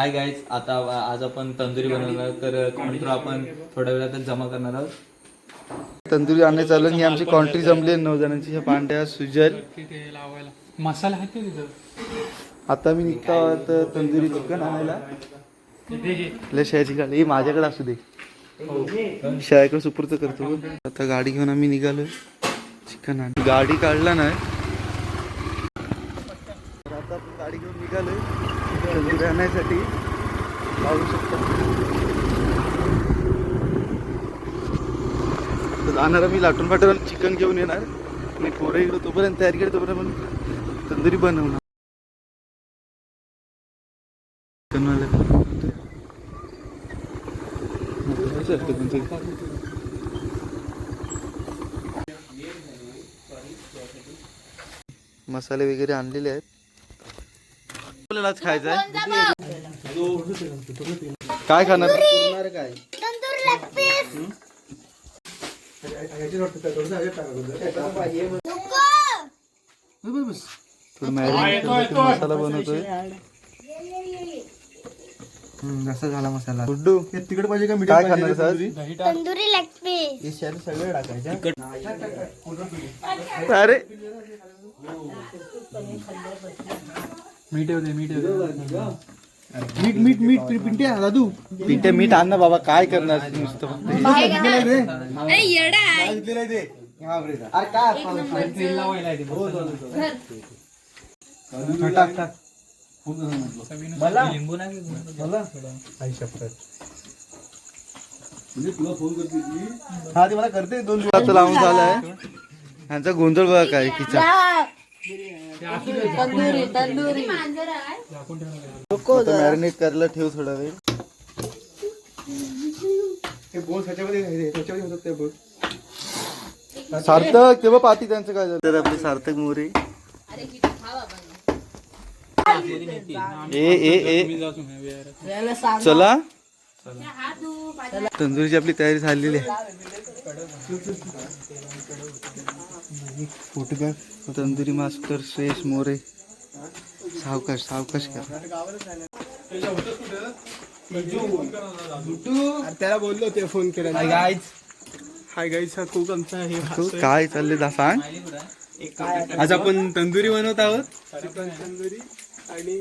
Hi guys आता आज आपण तंदुरी बनवणार तर कॉन्ट्रो आपण थोड्या वेळातच जमा करणार आहोत. तंदुरी आणणे चालू ही आमची कॉन्ट्री जमली आहे नऊ जणांची. ह्या पांड्या सुजल. मसाला आहे आता मी निघतो आहोत तंदुरी चिकन आणायला. लय शाळेची गाडी ही माझ्याकडे असू दे. शाळेकडे सुपूर्त करतो. आता गाडी घेऊन आम्ही निघालोय चिकन आण गाडी काढला नाही. आता आपण गाडी घेऊन निघालोय. राहण्यासाठी लावू शकतो. तर जाणार मी लाटून फाटून चिकन घेऊन येणार. आणि पोरं इकडं तोपर्यंत तयार केली तोपर्यंत तंदुरी बनवणार. तुमचं? मसाले वगैरे आणलेले आहेत. खायचं आहे? काय खाणार? काय? मसाला बनवतोय. कसा झाला मसाला. गुड्डू तिकड पाहिजे का काय खाणार आज तंदुरी लेग पीस. हे शहर सगळे टाकायचे. अरे! मीठ होते मीठ होते मीठ मीठ मीठ पिंट्या दादू. पिंट्या मीठ आण ना बाबा काय करणार नुसतं अरे काय तेल लावायला आहे ते? मला हा ते करते. दोन दिवसाचं लावून झालाय. ह्यांचा गोंधळ बघा काय किचा. तंदुरी तंदुरी मॅरिनेट करायला ठेव थोडा वेळ. हे हे- सार्थक तेव्हा पाहती त्यांचं काय झालं. तर आपले सार्थक मोरे. ए ए ए. चला. तंदुरीची आपली तयारी झालेली आहे. फोटोग्राफ. तंदुरी मास्टर श्रेष मोरे. सावकाश सावकाश करा. त्याला बोललो ते फोन केला. हाय गाईज हा खूप आमचा हे तू काय चालले दा सांग. आज आपण तंदुरी बनवत आहोत. चिकन तंदुरी आणि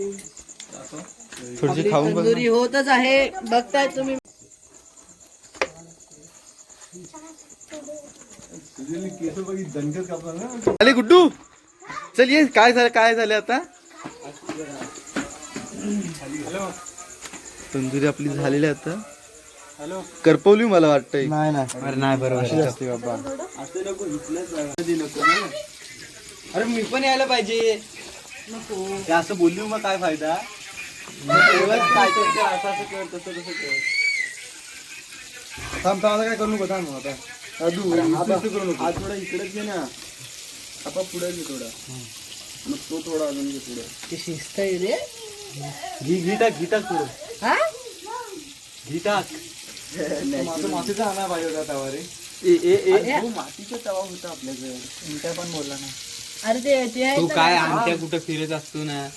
थोडीशी खाऊन बघ तंदुरी होतच आहे. बघताय तुम्ही. ना आले गुड्डू. चल ये. काय झालं? काय झालं आता? तंदुरी आपली झालेली आहे आता. हॅलो करपवली मला वाटतंय. नाही नाही. अरे नाही बरोबर असते बाबा. अरे मी पण यायला पाहिजे. हे असं बोलली मग काय फायदा? थांब थांब काय करू नको थांब आता करू नको हा थोडा इकडेच घे ना आपण पुढे घे थोडा मग तो थोडा अजून घे पुढे ते शिस्त आहे रे घी घी टाक घी टाक पुढे हा घी टाक माझं मातीचा आणा पाहिजे होता तवा रे ए ए ए अरे. मातीचा तवा होता आपल्याकडे काय पण बोलला ना अरे ते तू काय आमच्या कुठं फिरत असतो ना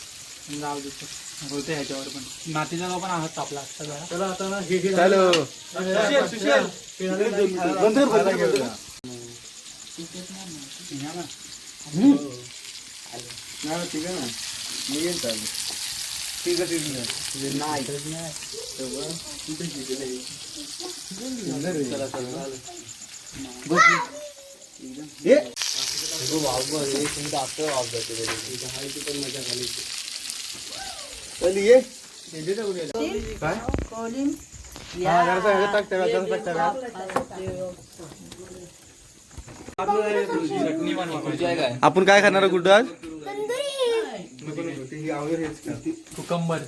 जाऊ देतो होते ह्याच्यावर पण. मातीचा जो पण आहात तापला असता जरा. चला आता ना हे घे. हॅलो सुशील, सुशील. हे झालं रे दोन- बंद कर, बंद कर, बंद कर. नाही ना, ठीक आहे ना मी येईल चालेल ठीक आहे ठीक आहे चल ये काय कोलिन हा. जरासा ह्याच्यात टाक त्याला जरासा टाक त्याला चटणी काय? आपण काय खाणार गुड्डू आज? ही कुकंबर.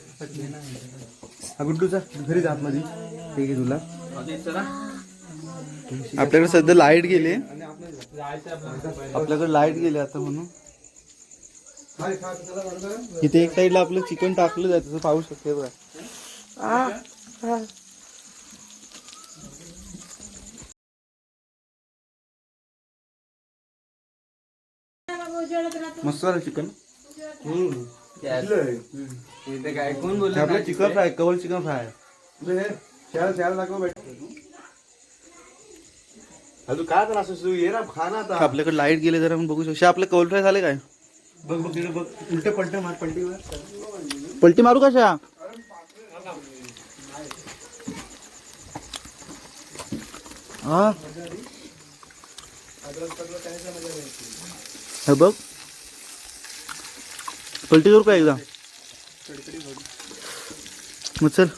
हा गुड्डूचा. घरी जात मध्ये ठीक आहे तुला. आपल्याकडे सध्या लाइट गेली. आपल्याकडे लाइट गेली आता म्हणून. इथे एक साईडला आपलं चिकन टाकलं जातं तसं पाहू शकते बघा. मस्त झालं चिकन. आपलं चिकन फ्राय कवल चिकन फ्राय. अजून काय तर असं ये ना खा ना आता. आपल्याकडे लाइट गेले जरा आपण बघू शकतो. आपलं कवल फ्राय झाले काय? बघ बघ तिकडे बघ. उलटे पलटे मार पलटीवर. पलटी मारू कशा? हा? हे बघ. पलटी करू का एकदा? मग चल.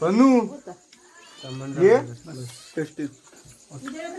बनू ये? Tasty Okay.